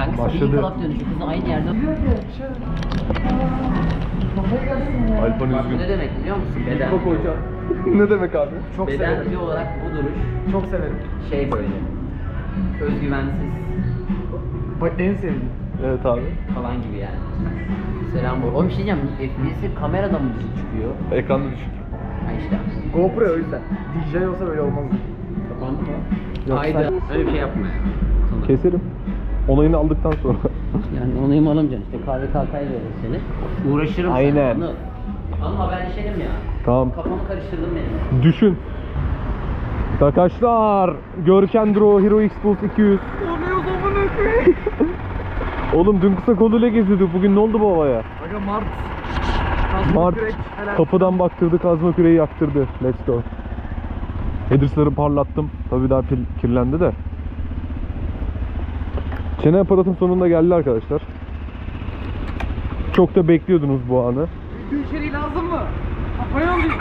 Kanka Başladı. Şu kızla aynı yerde. Alpan Bak bu üzgün. ne demek biliyor musun? Beden. ne demek abi? Çok Bedenci severim. olarak bu duruş Çok severim. şey böyle. Özgüvensiz Bak en sevdiğim. Evet abi. falan gibi yani. Selam bu. O bir şey diyeceğim. FPS'i kamerada mı düşük çıkıyor? Ekranda düşük. Ha işte. GoPro o yüzden. DJI olsa böyle olmaz. Kapandı mı? Yok, Haydi. sen- Öyle bir şey yapma ya. Sana. Keserim. Onayını aldıktan sonra. Yani onu alamayacaksın işte kalkay verir seni. Uğraşırım Aynen. sana. Anıl haberleşelim ya. tamam. Kafamı karıştırdın benim. Düşün. Arkadaşlar Görkem Dro Hero X Pulse 200 Oğlum dün kısa koluyla geziyorduk bugün ne oldu bu havaya? Aga Mart. Kazma Mart kürek, kapıdan baktırdı kazma küreği yaktırdı Let's go Headers'ları parlattım Tabii daha pil kirlendi de Çene aparatım sonunda geldi arkadaşlar. Çok da bekliyordunuz bu anı. İçeriği lazım mı? Kafaya alayım.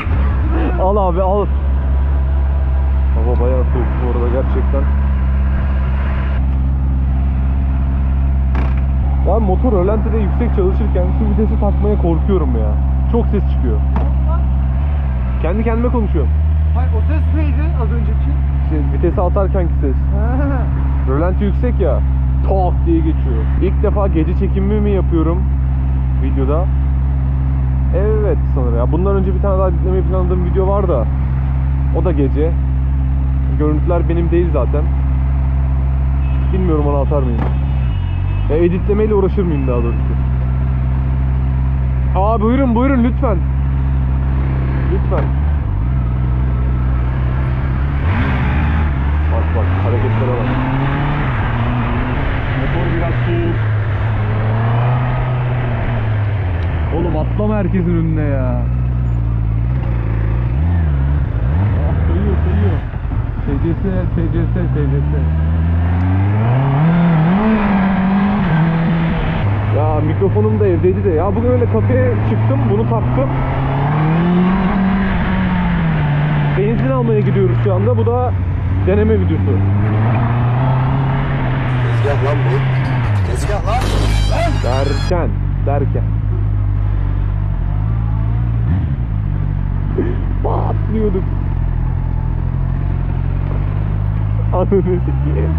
Al abi al. Hava bayağı soğuk bu arada gerçekten. Ben motor rölantide yüksek çalışırken şu vitesi takmaya korkuyorum ya. Çok ses çıkıyor. Kendi kendime konuşuyorum. Hayır o ses neydi az önceki? Şey, vitesi atarkenki ses. Rölanti yüksek ya Tak diye geçiyor. İlk defa gece çekimi mi yapıyorum Videoda? Evet sanırım ya. Bundan önce bir tane daha editlemeyi planladığım video var da O da gece. Görüntüler benim değil zaten. Bilmiyorum onu atar mıyım? E, Editlemeyle uğraşır mıyım daha doğrusu? Aa buyurun buyurun lütfen. Lütfen. Bak bak hareketlere bak Soğuk Oğlum atlama herkesin önüne ya. Ah kayıyor kayıyor SCS SCS SCS Ya mikrofonum da evdeydi de. Ya bugün öyle kafeye çıktım bunu taktım. Benzin almaya gidiyoruz şu anda. Bu da deneme videosu. Tezgah lan bu. Tezgah lan. Derken, derken. Patlıyorduk. Ananı sikeyim.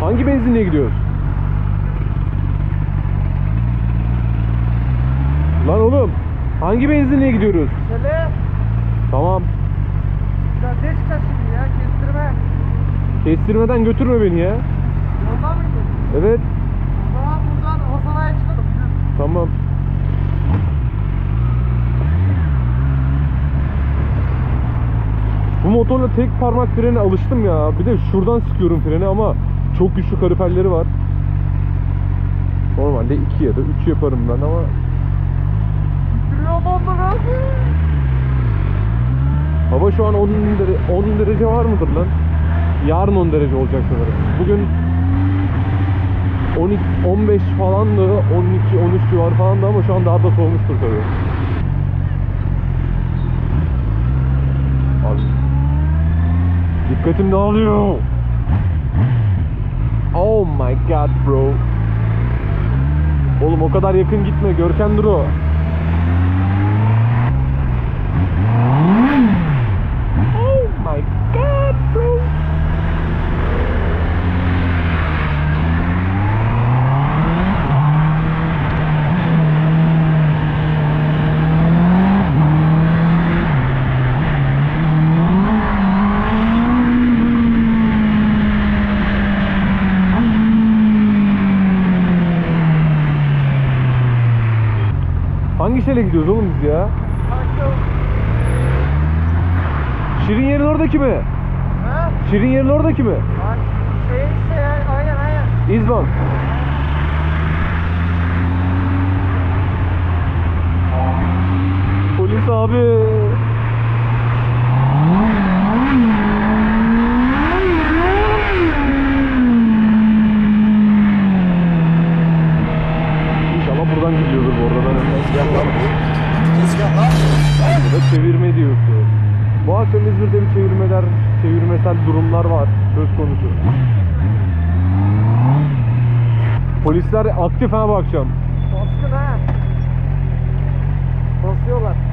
Hangi benzinliğe gidiyoruz? Lan oğlum, hangi benzinliğe gidiyoruz? Şöyle. Tamam, Ya çıkar şimdi ya kestirme. kestirmeden götürme beni ya. Evet, O zaman buradan sanayiye çıkalım. Tamam. Bu motorla tek parmak frene alıştım ya. Bir de şuradan sıkıyorum freni ama çok güçlü kaliperleri var. Normalde 2 ya da 3 yaparım ben ama hava şu an 10 derece, 10 derece var mıdır lan? Yarın 10 derece olacak sanırım. Bugün 12 15 falan da 12 13 civarı falan da ama şu an daha da soğumuştur tabii. Abi. Dikkatim dağılıyor. Oh my god bro. Oğlum o kadar yakın gitme Görkem dur o. Oh my god bro. Şele gidiyoruz oğlum biz ya? Şirin yerin oradaki mi? Ha? Şirin yerin oradaki mi? Bak şey işte ya aynen aynen. İzban. Polis abi. çevirme diyorsun. Boğaziçi İzmir'de bir çevirmeler, çevirmesel durumlar var söz konusu. Polisler aktif ha bu akşam. Baskın ha. Basıyorlar.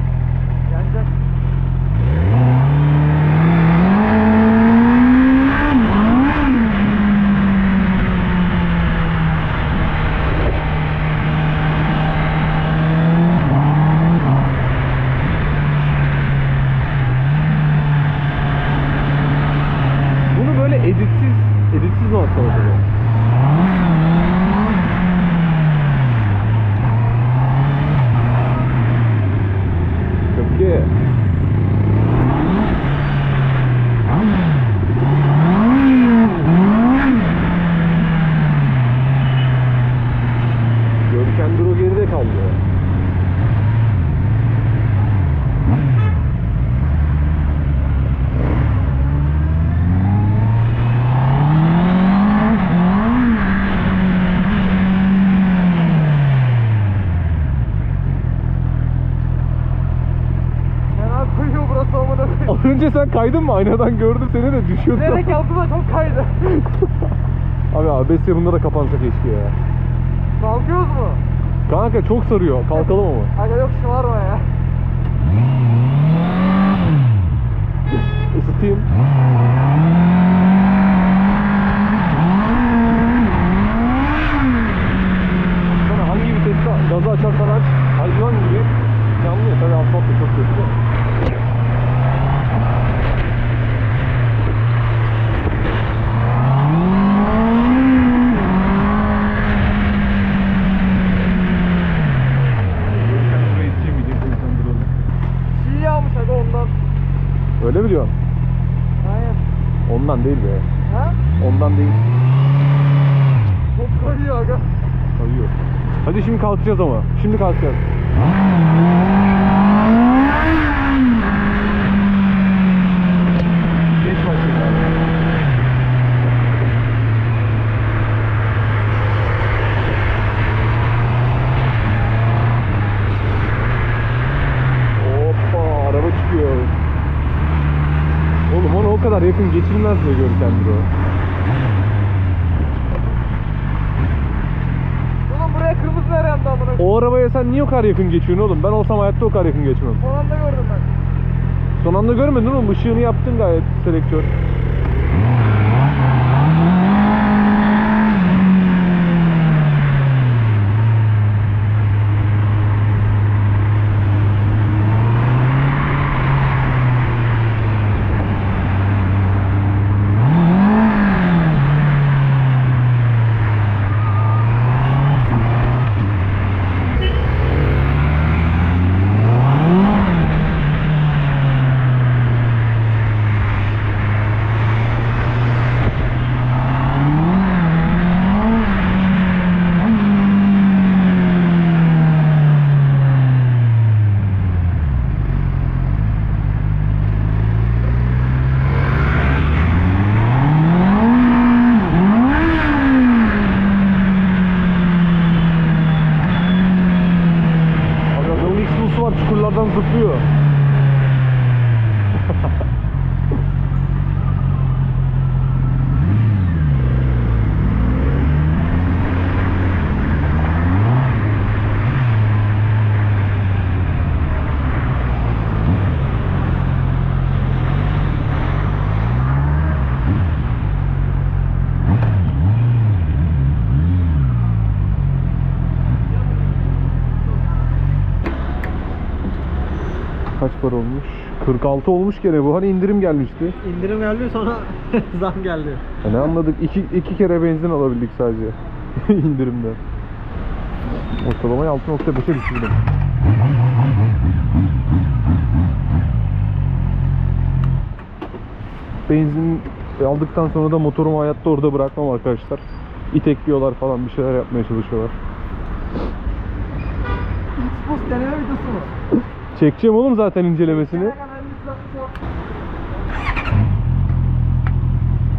做错了什 kaydın mı? Aynadan gördüm seni de düşüyordun. Nereye kalktığımda çok kaydı. Abi ABS bunda da kapansa keşke ya. Kalkıyoruz mu? Kanka çok sarıyor. Kalkalım ama. Aga yok şımarma ya. Isıtayım. Sana hangi viteste gazı açarsan aç hayvan gibi yanlıyor. Tabii asfalt da çok kötü de. Çiğ yağmış aga ondan. Öyle mi diyorsun? Aynen. Ondan değil be. Ha? Ondan değil. Çok kayıyor aga. Kayıyor. Hadi şimdi kalkacağız ama. Şimdi kalkacağız. Hoppa araba çıkıyor. Oğlum onu o kadar yakın geçilmez diye Görkem bro. Oğlum buraya kırmızı nereye yandı amına koyayım? O arabaya sen niye o kadar yakın geçiyorsun oğlum? Ben olsam hayatta o kadar yakın geçmem. Son anda gördüm ben. Son anda görmedin oğlum. Işığını yaptın gayet selektör. Para olmuş? 46 olmuş gene bu. Hani indirim gelmişti. İndirim geldi sonra zam geldi. Ya ne anladık? İki, iki kere benzin alabildik sadece. İndirimden. Ortalamayı 6.5'e düşürdüm. Benzin aldıktan sonra da motorumu hayatta orada bırakmam arkadaşlar. İtekliyorlar falan bir şeyler yapmaya çalışıyorlar. X-Boost deneme videosu mu? Çekeceğim oğlum zaten incelemesini.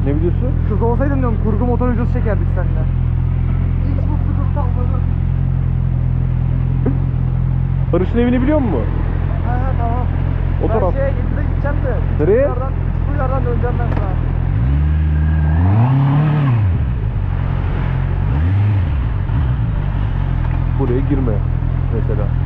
Ne videosu? Kız olsaydın diyorum kurgu motor videosu çekerdik seninle. X-Boost'u kız takladı. Barış'ın evini biliyor musun? Ha ha tamam. O ben taraf. şeye gittiğinde gideceğim de. Nereye? Bu yerden, bu yerden döneceğim ben sana. girme mesela.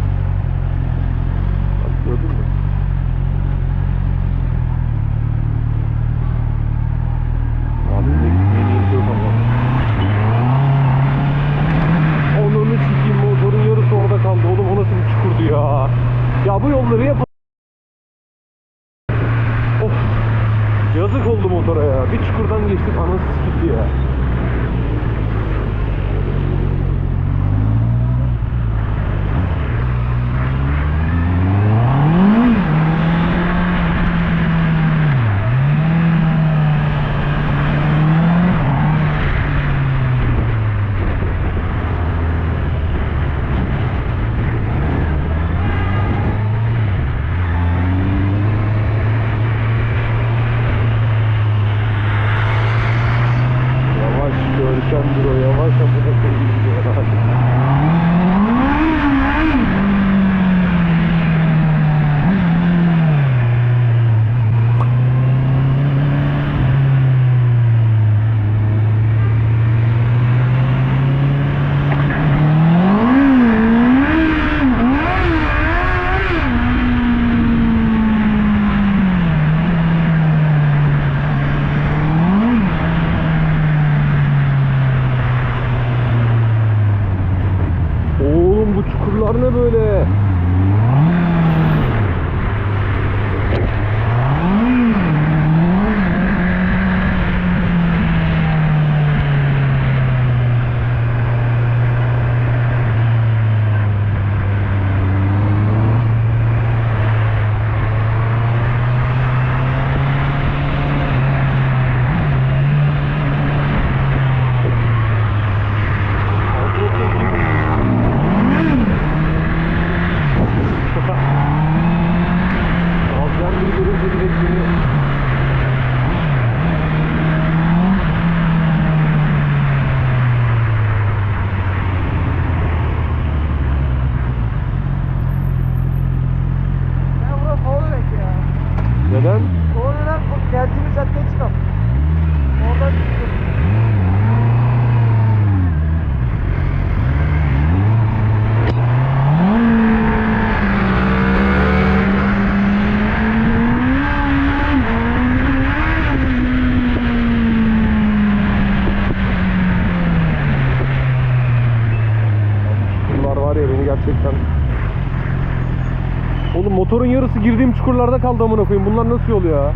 Girdiğim çukurlarda kaldı amına koyayım. Bunlar nasıl yol ya? Vallahi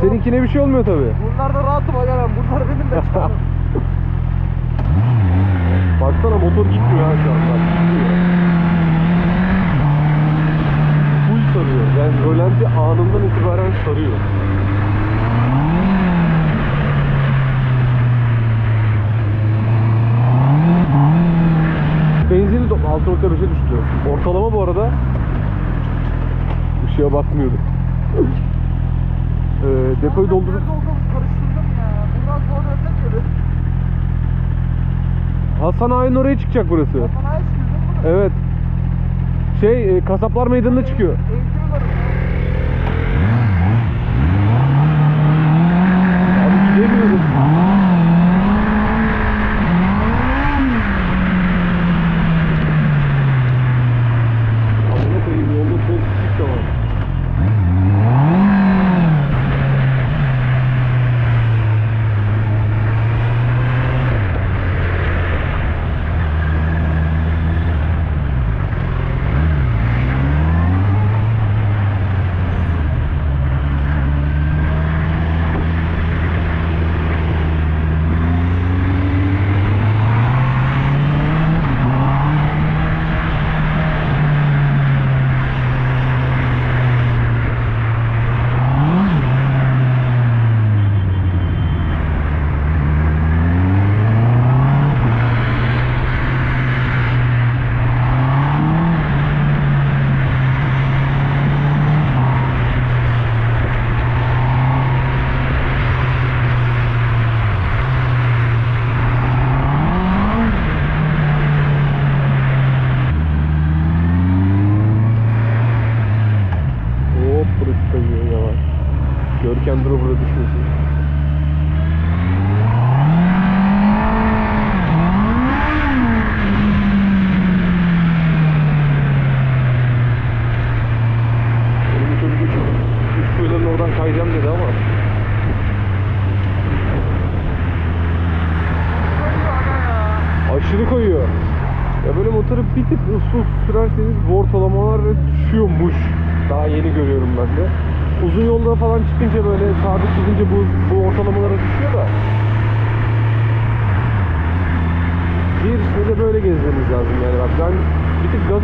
Seninkine bir şey olmuyor tabi. Bunlarda rahatım aga ben. Bunlar benim de çıkalım. Baksana motor gitmiyor ha şu anda. Gitmiyor. Full sarıyor. Yani rölanti anından itibaren sarıyor. Benzini 6.5'e düştü. Arada ışığa bakmıyordu. ee, depoyu doldurup. Hasan Ağa'nın oraya çıkacak burası. Hiç güldün mü? Evet. Şey e, kasaplar meydanına çıkıyor. Eğitimi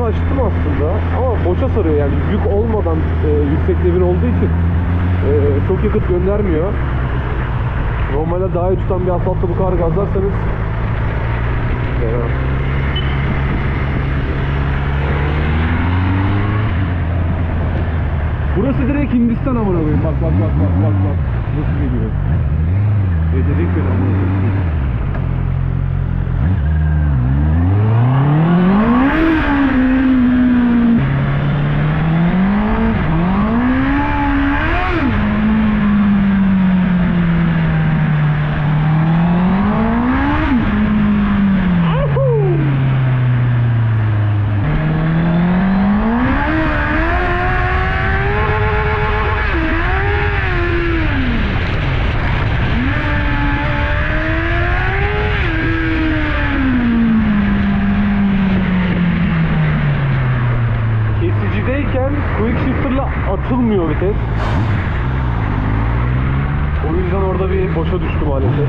açtım aslında ama boşa sarıyor yani yük olmadan e, yüksek devir olduğu için e, çok yakıt göndermiyor. Normalde daha iyi tutan bir asfaltta bu kadar gazlarsanız fena. Burası direkt Hindistan amına koyayım. Bak bak bak bak bak bak. Nasıl geliyor? Edecek beni amına koyayım. Kesicideyken quick shifter'la atılmıyor vites. O yüzden orada bir boşa düştü maalesef.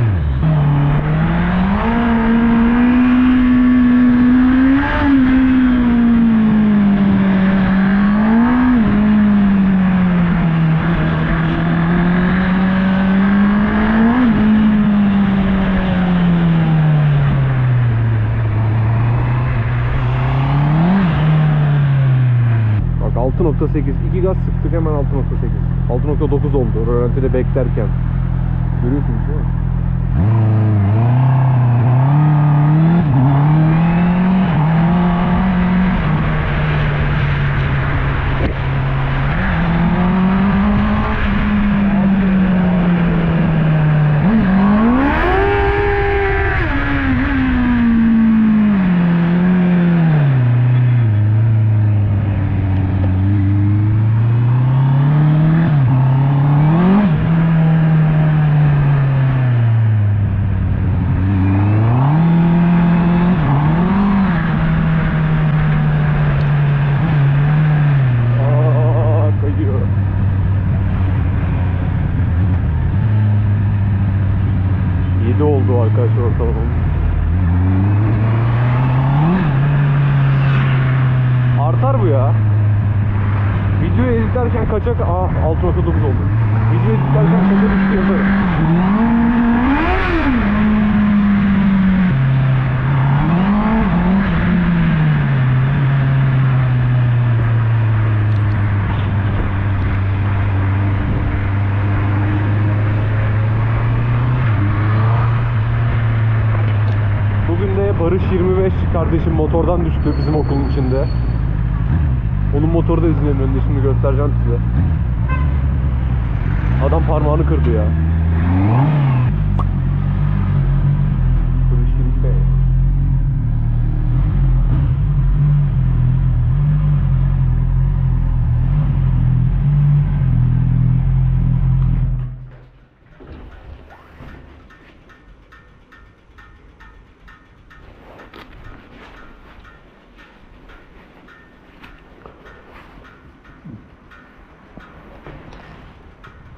Bak 6.8 iki gaz sıktık hemen 6.8 6.9 oldu. Rölantide beklerken. Görüyorsunuz değil mi? 7 oldu arkadaşlar ortalamamız. Artar bu ya. Video editlerken kaçak... Ah 6.9 oldu. Video editlerken kaçak 3 şey yaparım. Barış 25 kardeşim motordan düştü bizim okulun içinde. Onun motoru da izinin önünde şimdi göstereceğim size. Adam parmağını kırdı ya.